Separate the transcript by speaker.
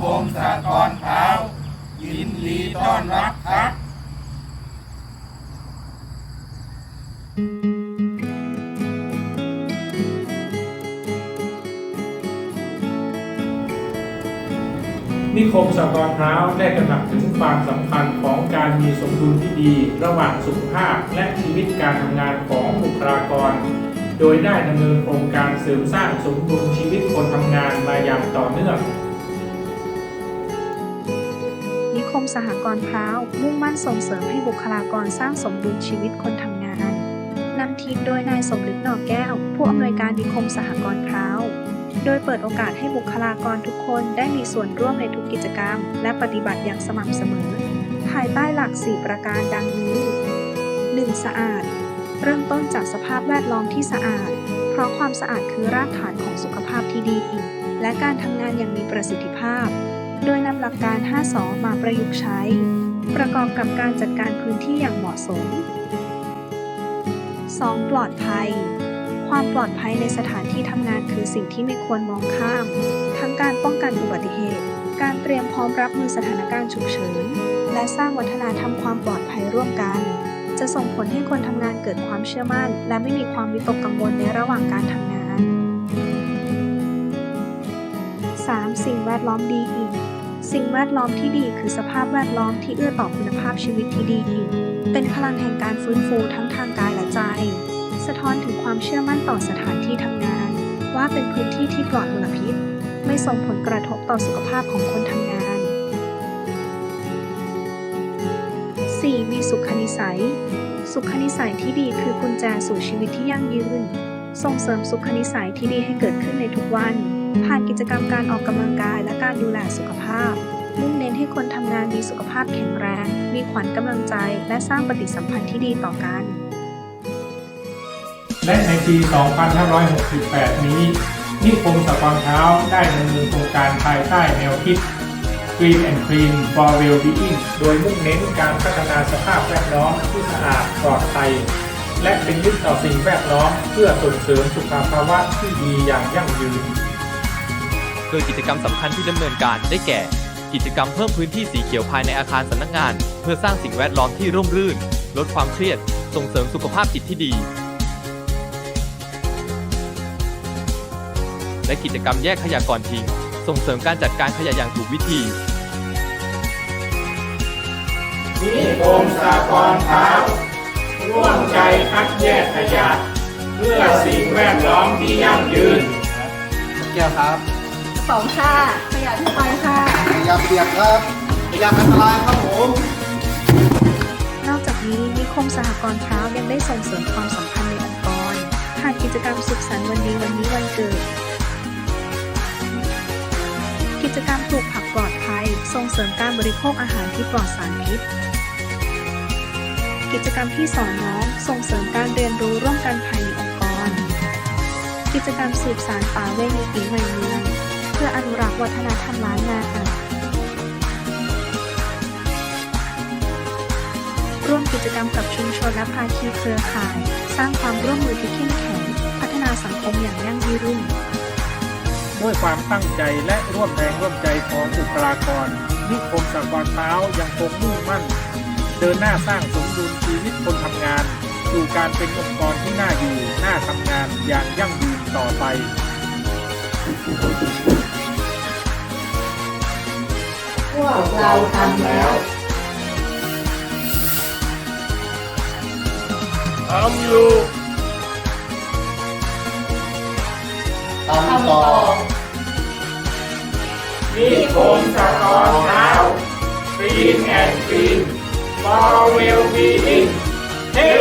Speaker 1: คมสะกอน
Speaker 2: เท้ายินดีต้อนรับ
Speaker 1: ครับนิคมสะกรเท้าได้กระหนักถึงความสำคัญของการมีสมดุลที่ดี ระหว่างสุขภาพและชีวิตการทำงานของบุคลากร โดยได้ดำเนินโครงการเสริมสร้างสมดุลชีวิตคนทำงานมาอย่างต่อเนื่อง
Speaker 3: มสหกรณ์พร้าว มุ่งมั่นส่งเสริมให้บุคลากรสร้างสมดุลชีวิตคนทำงานนำทีมโดยนายสมนึกหนอกแก้ว ผู้อำนวยการนิคมสหกรณ์พร้าว โดยเปิดโอกาสให้บุคลากรทุกคนได้มีส่วนร่วมในทุกกิจกรรม และปฏิบัติอย่างสม่ำเสมอ ภายใต้หลัก 4 ประการดังนี้ 1. สะอาด เริ่มต้นจากสภาพแวดล้อมที่สะอาด เพราะความสะอาดคือรากฐานของสุขภาพที่ดี และการทำงานอย่างมีประสิทธิภาพ โดยนำหลักการ5สอมาประยุกต์ใช้ ประกอบกับการจัดการพื้นที่อย่างเหมาะสม 2. ปลอดภัย ความปลอดภัยในสถานที่ทำงานคือสิ่งที่ไม่ควรมองข้าม ทั้งการป้องกันอุบัติเหตุ การเตรียมพร้อมรับมือสถานการณ์ฉุกเฉิน และสร้างวัฒนธรรมความปลอดภัยร่วมกัน จะส่งผลให้คนทำงานเกิดความเชื่อมั่น และไม่มีความวิตกกังวลในระหว่างการทำงาน 3. สิ่งแวดล้อมดีอีก สิ่งแวดล้อมที่ดีคือสภาพแวดล้อมที่เอื้อต่อคุณภาพชีวิตที่ดีอีกเป็นพลังแห่งการฟื้นฟูทั้งทางกายและใจ สะท้อนถึงความเชื่อมั่นต่อสถานที่ทำงาน ว่าเป็นพื้นที่ที่ปลอดมลพิษ ไม่ส่งผลกระทบต่อสุขภาพของคนทำงาน 4. มีสุขนิสัย สุขนิสัยที่ดีคือกุญแจสู่ชีวิตที่ยั่งยืน ส่งเสริมสุขนิสัยที่ดีให้เกิดขึ้นในทุกวัน ผ่านกิจกรรมการออกกำลังกายและการดูแลสุขภาพ มุ่งเน้นให้คนทำงานมีสุขภาพแข็งแรง มีขวัญกำลังใจ และสร้างปฏิสัมพันธ์ที่ดีต่อกัน
Speaker 1: และในปี 2568 นี้ นิคมสหกรณ์เท้าได้ดำเนินโครงการภายใต้แนวคิด Green and Clean for Well-being โดยมุ่งเน้นการพัฒนาสภาพแวดล้อมที่สะอาดปลอดภัยและเป็นมิตรต่อสิ่งแวดล้อมเพื่อส่งเสริมสุขภาวะที่ดีอย่างยั่งยืน
Speaker 4: โดยกิจกรรมสำคัญที่ดำเนินการได้แก่ กิจกรรมเพิ่มพื้นที่สีเขียวภายในอาคารสำนักงาน เพื่อสร้างสิ่งแวดล้อมที่ร่มรื่น ลดความเครียด ส่งเสริมสุขภาพจิตที่ดี และกิจกรรมแยกขยะก่อนทิ้งส่งเสริมการจัดการขยะอย่างถูกวิธี
Speaker 1: นิคมสหกรณ์เท้าร่วมใจคัดแยกขยะ เพื่อสิ่งแวดล้อมที่ยั่งยืน
Speaker 5: แก้วครับ
Speaker 6: สองค่ะ ขยะทั่วไปค่ะ
Speaker 5: ขยะเปียกครับขยะอันตรายครับผม
Speaker 3: นอกจากนี้นิคมสหกรณ์พร้าวยังได้ส่งเสริมความสัมพันธ์ในองค์กรผ่านกิจกรรมสุขสันต์วันดีวันนี้วันเกิด กิจกรรมปลูกผักปลอดภัย ส่งเสริมการบริโภคอาหารที่ปลอดสารพิษกิจกรรมที่สอนน้องส่งเสริมการเรียนรู้ร่วมกันภายในองค์กร กิจกรรมสืบสานป่าเวณีปีใหม่เมือง เพื่ออนุรักษ์วัฒนธรรมล้านนาร่วมกิจกรรมกับชุมชนและภาคีเครือข่าย สร้างความร่วมมือที่เข้มแข็ง พัฒนาสังคมอย่างยั่งยืน
Speaker 1: ด้วยความตั้งใจและร่วมแรงร่วมใจของบุคลากร นิคมสหกรเท้ายังคงมุ่งมั่น เดินหน้าสร้างสมดุลชีวิตคนทำงานสู่การเป็นองค์กรที่น่าอยู่ น่าทำงานอย่างยั่งยืนต่อไป
Speaker 6: วกเราทำแล้ว
Speaker 1: ทำอยู่
Speaker 5: ทำต่อ
Speaker 1: นิคมสหกรณ์เท้า Green and Clean for Well-being เฮ้